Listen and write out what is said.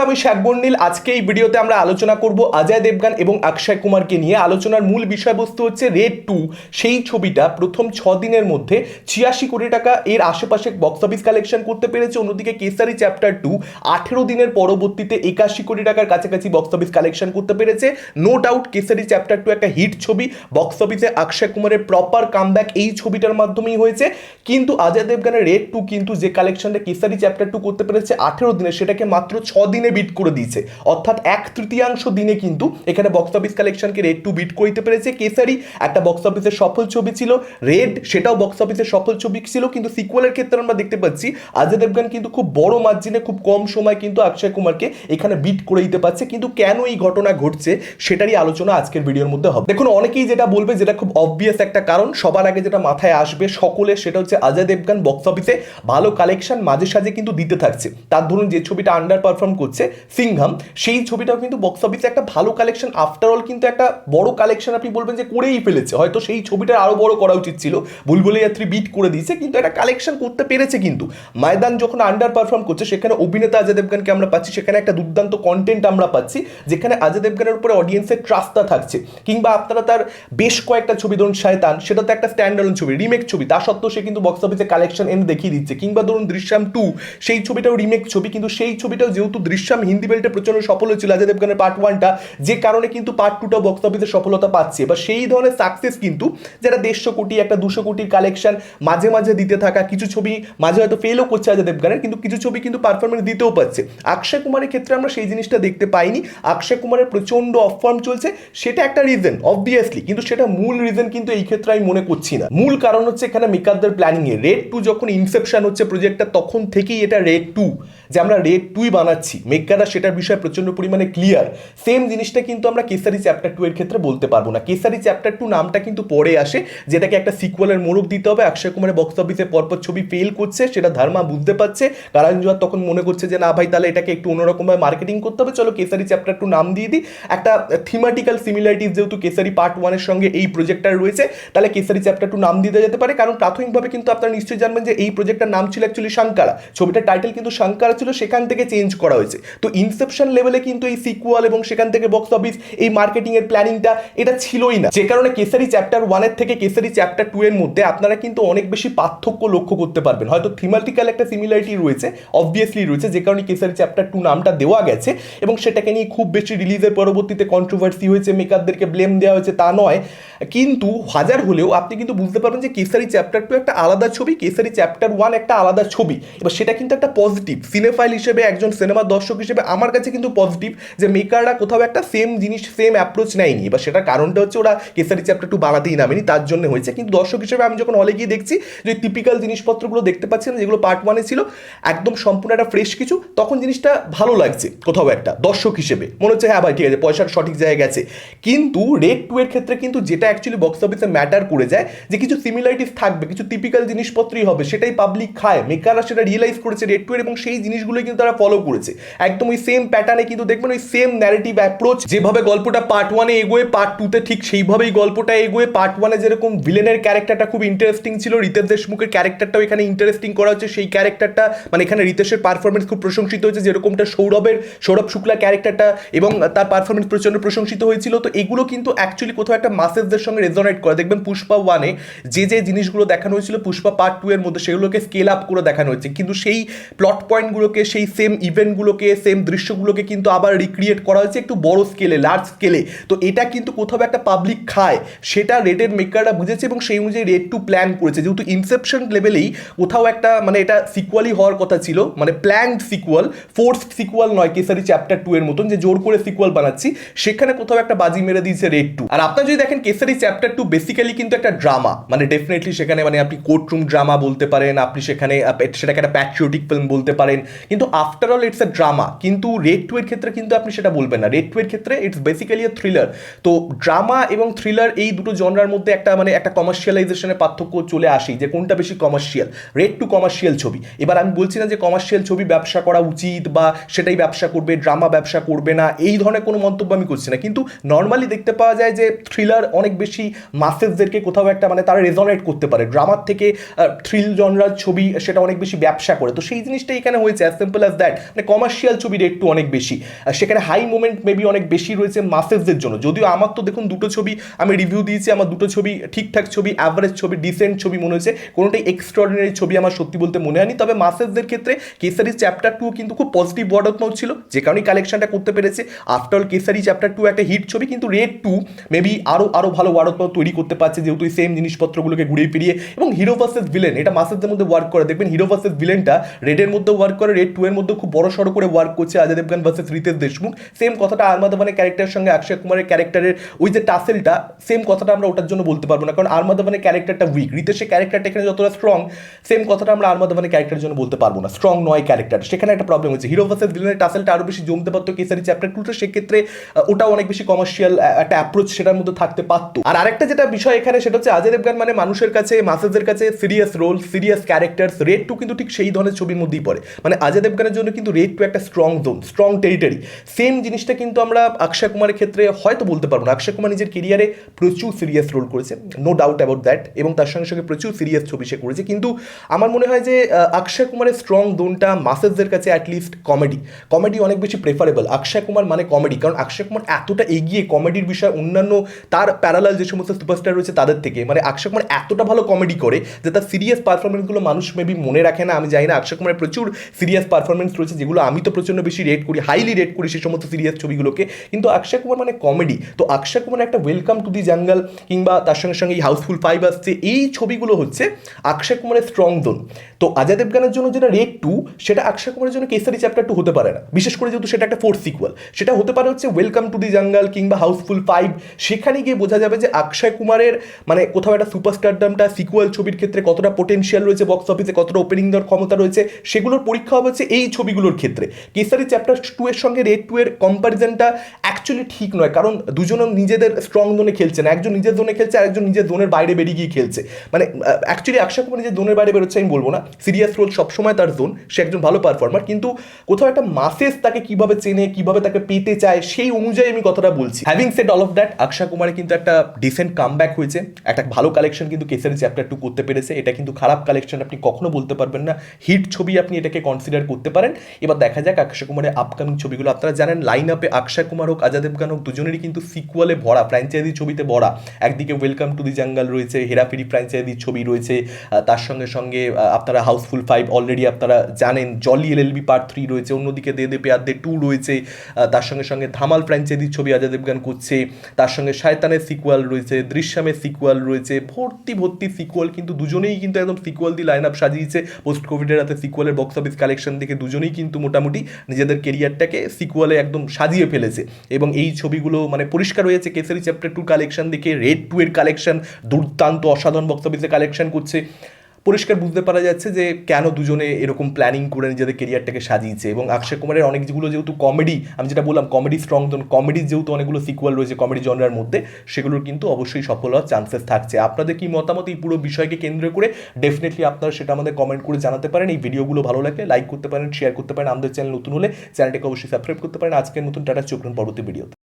বন্ধুরা আমি বন্ডিল আজকে এই ভিডিওতে আমরা আলোচনা করব অজয় দেবগান এবং অক্ষয় কুমারকে নিয়ে। আলোচনার মূল বিষয়বস্তু হচ্ছে রেড টু সেই ছবিটা প্রথম ছ দিনের মধ্যে ছিয়াশি কোটি টাকা এর আশেপাশে বক্স অফিস কালেকশন করতে পেরেছে। অন্যদিকে কেসারি চ্যাপ্টার টু আঠেরো দিনের পরবর্তীতে একাশি কোটি টাকার কাছাকাছি বক্স অফিস কালেকশন করতে পেরেছে। No doubt Kesari chapter two একটা হিট ছবি। বক্স অফিসে অক্ষয় কুমারের প্রপার কামব্যাক এই ছবিটার মাধ্যমেই হয়েছে। কিন্তু অজয় দেবগানের রেড টু কিন্তু যে কালেকশনটা কেসারি চ্যাপ্টার টু করতে পেরেছে আঠেরো দিনে সেটাকে মাত্র ছ দিনে বিট করে দিয়েছে। অর্থাৎ এক তৃতীয়াংশ দিনে কিন্তু এখানে বক্স অফিস কালেকশনকে রেড টু বিট করতে পেরেছে। কেসারি একটা বক্স অফিসের সফল ছবি ছিল। রেড সেটাও বক্স অফিসের সফল ছবি ছিল। কিন্তু সিকুয়েলের ক্ষেত্রে আমরা দেখতে পাচ্ছি অজয় দেবগান কিন্তু খুব বড় মার্জিনে খুব কম সময় কিন্তু অক্ষয় কুমারকে এখানে বিট করে দিতে পারছে। কিন্তু কেন এই ঘটনা ঘটছে সেটারই আলোচনা আজকের ভিডিওর মধ্যে হবে। দেখুন, অনেকেই যেটা বলবে যেটা খুব অবভিয়াস একটা কারণ, সবার আগে যেটা মাথায় আসবে সকলের সেটা হচ্ছে অজয় দেবগান বক্স অফিসে ভালো কালেকশন মাঝে সাঝে কিন্তু দিতে থাকছে। তার ধরুন যে ছবিটা আন্ডার পারফর্ম করছে সিংহাম। সেই ছবিটাও কিন্তু বক্স অফিসে একটা ভালো কালেকশন আফটার অল কিন্তু একটা বড় কালেকশন আপনি বলবেন যে করেই ফেলেছে। হয়তো সেই ছবিটার আরও বড় করা উচিত ছিল। বুলবুলি যাত্রী বিট করে দিয়েছে, কিন্তু একটা কালেকশন করতে পেরেছে কিন্তু। ময়দান যখন আন্ডার পারফর্ম করছে, সেখানে অভিনেতা অজয় দেবগানকে আমরা পাচ্ছি, সেখানে একটা দুর্দান্ত কন্টেন্ট আমরা পাচ্ছি, যেখানে অজয় দেবগানের উপরে অডিয়েন্সের ট্রাস্টটা থাকছে। কিংবা আপনারা তার বেশ কয়েকটা ছবি, ধরুন শায়তান সেটা তো একটা স্ট্যান্ডার্ড ছবি রিমেক ছবি। তা সত্ত্বেও সে কিন্তু বক্স অফিসে কালেকশন এনে দেখিয়ে দিচ্ছে। কিংবা ধরুন দৃশ্যাম টু সেই ছবিটাও রিমেক ছবি, কিন্তু সেই ছবিটাও যেহেতু দৃশ্যম হিন্দি বেল্টে প্রচণ্ড সফল হয়েছিল অজয় দেবগানের পার্ট ওয়ানটা যে কারণে কিন্তু পার্ট টুটা বক্স অফিসে সফলতা পাচ্ছে। বা সেই ধরনের সাকসেস কিন্তু যারা দেড়শো কোটি, একটা দুশো কোটির কালেকশন মাঝে মাঝে দিতে থাকা, কিছু ছবি মাঝে হয়তো ফেলও করছে অজয় দেবগানের, কিন্তু কিছু ছবি কিন্তু পারফরমেন্স দিতেও পারছে। অক্ষয় কুমারের ক্ষেত্রে আমরা সেই জিনিসটা দেখতে পাইনি। অক্ষয় কুমারের প্রচণ্ড অফ ফর্ম চলছে। সেটা একটা রিজন অবভিয়াসলি কিন্তু সেটা মূল রিজন কিন্তু এই ক্ষেত্রে আমি মনে করছি না। মূল কারণ হচ্ছে এখানে মেকারদের প্ল্যানিং এ। রেড টু যখন ইনসেপশন হচ্ছে প্রজেক্টটা তখন থেকেই এটা রেড টু যে আমরা রেড টুই বানাচ্ছি। মেকাররা সেটার বিষয়ে প্রচণ্ড পরিমাণে ক্লিয়ার সেম জিনিসটা কিন্তু আমরা কেসারি চ্যাপ্টার টু এর ক্ষেত্রে বলতে পারব না। কেসারি চ্যাপ্টার টু নামটা কিন্তু পরে আসে, যেটাকে একটা সিকুয়ালের মোড়ক দিতে হবে। অক্ষয় কুমারের বক্স অফিসে পরপর ছবি ফেল করছে, সেটা ধর্মা বুঝতে পারছে। কারণ জোয়ার তখন মনে করছে যে, না ভাই, তাহলে এটাকে একটু অন্যরকমভাবে মার্কেটিং করতে হবে। চলো কেসারি চ্যাপ্টার টু নাম দিয়ে দিই। একটা থিমাটিক্যাল সিমিলারিটিস যেহেতু কেসারি পার্ট ওয়ানের সঙ্গে এই প্রজেক্টটার রয়েছে, তাহলে কেসারি চ্যাপ্টার টু নাম দিয়ে দিতে যেতে পারে। কারণ প্রাথমিকভাবে কিন্তু আপনারা নিশ্চয়ই জানবেন যে, এই প্রজেক্টটার নাম ছিল অ্যাকচুয়ালি শাঙ্কারা ছবিটার টাইটেল কিন্তু শাঙ্কারা ছিল, সেখান থেকে চেঞ্জ করা হয়েছে। তো ইনসেপশন লেভেলে কিন্তু এই সিকুয়াল এবং সেখান থেকে বক্স অফিস এই মার্কেটিং এর প্ল্যানিংটা এটা ছিলই না। যে কারণে কেসারি চ্যাপ্টার ওয়ানের থেকে কেসারি চ্যাপ্টার টু এর মধ্যে আপনারা কিন্তু অনেক বেশি পার্থক্য লক্ষ্য করতে পারবেন। হয়তো থিমাটিক্যাল একটা সিমিলারিটি রয়েছে অবভিয়াসলি রয়েছে, যে কারণে কেসারি চ্যাপ্টার টু নামটা দেওয়া গেছে এবং সেটাকে নিয়ে খুব বেশি রিলিজের পরবর্তীতে কন্ট্রোভার্সি হয়েছে মেকারদেরকে ব্লেম দেওয়া হয়েছে তা নয়। কিন্তু হাজার হলেও আপনি কিন্তু বুঝতে পারবেন যে কেসারি চ্যাপ্টার টু একটা আলাদা ছবি কেসারি চ্যাপ্টার ওয়ান একটা আলাদা ছবি। এবার সেটা কিন্তু একটা পজিটিভ সিনেফাইল হিসেবে একজন সিনেমা দর্শক হিসেবে আমার কাছে কিন্তু পজিটিভ যে মেকাররা কোথাও একটা সেম জিনিস সেম অ্যাপ্রোচ নেয়নি। এবার সেটার কারণটা হচ্ছে ওরা কেসারি চ্যাপ্টার টু বানাতেই নামেনি, তার জন্য হয়েছে। কিন্তু দর্শক হিসেবে আমি যখন হলে গিয়ে দেখছি যে টিপিক্যাল জিনিসপত্রগুলো দেখতে পাচ্ছি না যেগুলো পার্ট ওয়ানে ছিল, একদম সম্পূর্ণ একটা ফ্রেশ কিছু, তখন জিনিসটা ভালো লাগছে কোথাও একটা, দর্শক হিসেবে। মনে হচ্ছে হ্যাঁ ভাই, ঠিক আছে, পয়সার সঠিক জায়গায় গেছে। কিন্তু রেড টু এর ক্ষেত্রে কিন্তু যেটা অ্যাকচুয়ালি বক্স অফিসে ম্যাটার করে যায়, যে কিছু সিমিলারিটিস থাকবে, কিছু টিপিক্যাল জিনিসপত্রই হবে, সেটাই পাবলিক খায়। মেকাররা সেটা রিয়েলাইজ করেছে রেড টু এর, এবং সেই জিনিসগুলোই কিন্তু তারা ফলো করেছে। একদম ওই সেম প্যাটার্নে কিন্তু দেখবেন ওই সেম ন্যারেটিভ অ্যাপ্রোচ যেভাবে গল্পটা পার্ট ওয়ানে এগোয় পার্ট টুতে ঠিক সেইভাবেই গল্পটা এগোয়ে। পার্ট ওয়ানে যেরকম ভিলেনের ক্যারেক্টারটা খুব ইন্টারেস্টিং ছিল, রিতেশ দেশমুখের ক্যারেক্টারটাও এখানে ইন্টারেস্টিং করা হচ্ছে। সেই ক্যারেক্টারটা মানে এখানে রিতেশের পারফরমেন্স খুব প্রশংসিত হয়েছে, যেরকমটা সৌরভের, সৌরভ শুক্লা ক্যারেক্টারটা এবং তার পারফরমেন্স প্রচণ্ড প্রশংসিত হয়েছিল। তো এগুলো কিন্তু অ্যাকচুয়ালি কোথাও একটা মাসেজদের সঙ্গে রেজোনেট করে। দেখবেন পুষ্পা ওয়ানে যে যে জিনিসগুলো দেখানো হয়েছিল, পুষ্পা পার্ট টু এর মধ্যে, সেগুলোকে স্কেল আপ করে দেখানো হয়েছে। কিন্তু সেই প্লট পয়েন্টগুলোকে সেই সেম ইভেন্টগুলোকে সেম দৃশ্যগুলোকে কিন্তু আবার রিক্রিয়েট করা হয়েছে একটু বড় স্কেলে লার্জ স্কেলে তো এটা কিন্তু কোথাও একটা পাবলিক খায়। সেটা রেটের মেকাররা বুঝেছে এবং সেই অনুযায়ী রেট টু প্ল্যান করেছে। যেহেতু ইনসেপশন লেভেলেই কোথাও একটা মানে এটা সিকুয়ালই হওয়ার কথা ছিল মানে প্ল্যান্ড সিকুয়াল ফোর্সড সিকুয়াল নয় কেসারি চ্যাপ্টার টু এর মতন, যে জোর করে সিকুয়াল বানাচ্ছি, সেখানে কোথাও একটা বাজি মেরে দিয়েছে রেড টু আর আপনার যদি দেখেন কেসারি চ্যাপ্টার টু বেসিক্যালি কিন্তু একটা ড্রামা মানে ডেফিনেটলি সেখানে মানে আপনি কোর্টরুম ড্রামা বলতে পারেন, আপনি সেখানে, সেটাকে একটা প্যাট্রিওটিক ফিল্ম বলতে পারেন। কিন্তু after all it's a drama কিন্তু রেড টু এর ক্ষেত্রে কিন্তু আপনি সেটা বলবেন না। রেড টু এর ক্ষেত্রে ইটস বেসিক্যালি এ থ্রিলার তো ড্রামা এবং থ্রিলার এই দুটো জনরার মধ্যে একটা মানে একটা কমার্শিয়ালাইজেশনের পার্থক্য চলে আসি যে কোনটা বেশি কমার্শিয়াল রেড টু কমার্শিয়াল ছবি। এবার আমি বলছি না যে কমার্শিয়াল ছবি ব্যবসা করা উচিত বা সেটাই ব্যবসা করবে ড্রামা ব্যবসা করবে না, এই ধরনের কোনো মন্তব্য আমি করছি না। কিন্তু নর্মালি দেখতে পাওয়া যায় যে থ্রিলার অনেক বেশি মাসেসদেরকে কোথাও একটা মানে তারা রেজনেট করতে পারে। ড্রামার থেকে থ্রিল জনরার ছবি সেটা অনেক বেশি ব্যবসা করে। তো সেই জিনিসটা এখানে হয়েছে অ্যাজ সিম্পল অ্যাজ দ্যাট মানে কমার্শিয়াল ছবির একটু অনেক বেশি। সেখানে হাই মুমেন্ট মেবি অনেক বেশি রয়েছে মাসেসদের জন্য। যদিও আমার তো দেখুন দুটো ছবি আমি রিভিউ দিয়েছি, আমার দুটো ছবি ঠিকঠাক ছবি অ্যাভারেজ ছবি ডিসেন্ট ছবি মনে হয়েছে। কোনোটাই এক্সট্রাঅর্ডিনারি ছবি আমার সত্যি বলতে মনে হয়নি। তবে মাসেসদের ক্ষেত্রে কেসারি চ্যাপ্টার টু কিন্তু খুব পজিটিভ ওয়ার্ড অফ মাউথ ছিল, যে কারণে কালেকশনটা করতে পেরেছে। আফটার কেসারি চ্যাপ্টার টু একটা হিট ছবি, কিন্তু রেড টু মেবি আরও আরও ভালো ওয়ার্ড অফ মাউথ তৈরি করতে পারছে, যেহেতু এই সেম জিনিসপত্রগুলোকে ঘুরিয়ে ফিরিয়ে। এবং হিরো ভার্সেস ভিলেন এটা মাসেসদের মধ্যে ওয়ার্ক করে। দেখবেন হিরো ভার্সেস ভিলেনটা রেডের মধ্যে ওয়ার্ক করে রেড টু এর মধ্যে খুব বড় সড়ো করে ওয়ার্ক করছে অজয় দেবগান ভার্সেস রিতেশ দেশমুখ সেম কথাটা আরমাদাবানের ক্যারেক্টারের সঙ্গে অক্ষয় কুমারের ক্যারেক্টারের ওই যে টাসেলটা সেম কথাটা আমরা ওটার জন্য বলতে পারব না। কারণ আরমাদাবানের ক্যারেক্টারটা উইক রিতেশের ক্যারেক্টারটা এখানে যতটা স্ট্রং সেম কথাটা আমরা আরমাদাবানের ক্যারেক্টারের জন্য বলতে পারব না। স্ট্রং নয় ক্যারেক্টার সেখানে একটা প্রবলেম হচ্ছে হিরো ভার্সেস ভিলেনের টাসেলটা আরও বেশি জমতে পারতো কেসারি চ্যাপ্টার টুতে সেক্ষেত্রে ওটাও অনেক বেশি কমার্শিয়াল একটা অ্যাপ্রোচ সেটার মধ্যে থাকতে পারতো। আর আরেকটা যেটা বিষয় এখানে, সেটা হচ্ছে অজয় দেবগান মানে মানুষের কাছে মাসেসদের কাছে serious role serious characters Raid two কিন্তু ঠিক সেই ধরনের ছবির মধ্যেই পড়ে। মানে অজয় দেবগানের জন্য কিন্তু রেড টু একটা strong zone strong territory same জিনিসটা কিন্তু আমরা অক্ষয় কুমারের ক্ষেত্রে হয়তো বলতে পারব না। অক্ষয় কুমার নিজের কেরিয়ারে প্রচুর সিরিয়াস রোল করেছে নো ডাউট অ্যাবাউট দ্যাট এবং তার সঙ্গে সঙ্গে প্রচুর সিরিয়াস ছবি সে করেছে। কিন্তু আমার মনে হয় যে অক্ষয় কুমারের স্ট্রং জোনটা মাসেসদের কাছে অ্যাটলিস্ট কমেডি কমেডি অনেক বেশি প্রেফারেবল অক্ষয় কুমার মানে কমেডি কারণ অক্ষয় কুমার এতটা এগিয়ে কমেডির বিষয়ে অন্যান্য তার প্যারালাল যে সমস্ত সুপারস্টার রয়েছে তাদের থেকে মানে অক্ষয় কুমার এতটা ভালো কমেডি করে যে তার সিরিয়াস পারফরমেন্সগুলো মানুষ মেবি মনে রাখে না। আমি জানি না অক্ষয় কুমারের প্রচুর সিরিয়াস পারফরমেন্স রয়েছে যেগুলো আমি তো প্রচণ্ড বেশি রেট করি হাইলি রেট করি সেই সমস্ত সিরিয়াস ছবিগুলোকে। কিন্তু অক্ষয় কুমার মানে কমেডি তো অক্ষয় কুমার একটা ওয়েলকাম টু দি জঙ্গল কিংবা তার সঙ্গে সঙ্গে এই হাউসফুল ফাইভ আসছে, এই ছবিগুলো হচ্ছে অক্ষয় কুমারের স্ট্রং জোন তো অজয় দেবগানের জন্য যেটা রেট টু সেটা অক্ষয় কুমারের জন্য কেসারি চ্যাপ্টার টু হতে পারে না। বিশেষ করে যেহেতু সেটা একটা ফোর্থ সিকুয়াল সেটা হতে পারে হচ্ছে ওয়েলকাম টু দি জঙ্গল কিংবা হাউসফুল ফাইভ সেখানে গিয়ে বোঝা যাবে যে অক্ষয় কুমারের মানে কোথাও একটা সুপারস্টারডামটা সিকুয়াল ছবির ক্ষেত্রে কতটা পোটেনশিয়াল রয়েছে বক্স অফিসে কতটা ওপেনিং দেওয়ার ক্ষমতা রয়েছে, সেগুলোর পরীক্ষা হবে হচ্ছে এই ছবিগুলোর ক্ষেত্রে। কেসারি চ্যাপ্টার টু এর সঙ্গে রেড টু এর কম্পারিজনটা অ্যাকচুয়ালি ঠিক নয়। কারণ দুজনে নিজেদের স্ট্রং জোনে খেলছে না। একজন নিজের জোনে খেলছে আর একজন নিজের জোনের বাইরে বেরিয়ে গিয়ে খেলছে। মানে অ্যাকচুয়ালি অক্ষয় কুমার নিজের জোনের বাইরে বেরোচ্ছে, আমি বলব না। সিরিয়াস রোল সবসময় তার জোন সে একজন ভালো পারফর্মার কিন্তু কোথাও একটা মাসেস তাকে কীভাবে চেনে, কীভাবে তাকে পেতে চায়, সেই অনুযায়ী আমি কথাটা বলছি। Having said all of that Akshay কুমারে কিন্তু একটা ডিসেন্ট কাম ব্যাক হয়েছে। একটা ভালো কালেকশন কিন্তু কেসারি চ্যাপ্টার টু করতে পেরেছে। এটা কিন্তু খারাপ কালেকশন আপনি কখনো বলতে পারবেন না। হিট ছবি আপনি এটাকে কনসিডার করতে পারেন। এবার দেখা যাক অক্ষয় কুমারের আপকামিং ছবিগুলো আপনারা জানেন লাইন আপে অক্ষয় কুমার হোক অজয় দেবগান হোক, দুজনেরই কিন্তু সিকুয়ালে ভরা ফ্র্যাঞ্চাইজি ছবিতে ভরা। একদিকে ওয়েলকাম টু দি জঙ্গল রয়েছে, হেরাফেরি ফ্র্যাঞ্চাইজি ছবি রয়েছে তার সঙ্গে সঙ্গে আপনারা হাউসফুল ফাইভ অলরেডি আপনারা জানেন Jolly L L B part three রয়েছে, অন্যদিকে দে দে পেয়ার দে টু রয়েছে তার সঙ্গে সঙ্গে ধামাল ফ্র্যাঞ্চাইজির ছবি অজয় দেবগান করছে, তার সঙ্গে শায়তানের সিকুয়াল রয়েছে দৃশ্যমের সিকুয়াল রয়েছে, ভর্তি ভর্তি সিকুয়াল কিন্তু দুজনেই কিন্তু একদম সিকুয়াল দিয়ে লাইন আপ সাজিয়েছে পোস্ট কোভিডের হাতে সিকুয়ালের বক্স অফিস কালেকশন দেখে দুজনেই কিন্তু মোটামুটি নিজেদের কেরিয়ারটাকে সিকুয়ালে একদম সাজিয়ে ফেলেছে। এবং এই ছবিগুলো মানে পরিষ্কার হয়েছে কেসারি চ্যাপ্টার টু কালেকশন দেখে রেড টু এর কালেকশন দুর্দান্ত, অসাধারণ বক্স অফিসে কালেকশন করছে। পরিষ্কার বুঝতে পারা যাচ্ছে যে কেন দুজনে এরকম প্ল্যানিং করে নিজেদের কেরিয়ারটাকে সাজিয়েছে এবং অক্ষয় কুমারের অনেকগুলো যেহেতু কমেডি আমি যেটা বললাম কমেডি স্ট্রং জোন কমেডির যেহেতু অনেকগুলো সিকুয়াল রয়েছে কমেডি জনরার মধ্যে, সেগুলোর কিন্তু অবশ্যই সফল হওয়ার চান্সেস থাকছে। আপনাদের কি মতামত এই পুরো বিষয়কে কেন্দ্র করে? ডেফিনেটলি আপনারা সেটা আমাদের কমেন্ট করে জানাতে পারেন। এই ভিডিওগুলো ভালো লাগলে লাইক করতে পারেন শেয়ার করতে পারেন। আমাদের চ্যানেল নতুন হলে চ্যানেলটাকে অবশ্যই সাবস্ক্রাইব করতে পারেন। আজকের নতুন টাটা চোখ পরবর্তী ভিডিওতে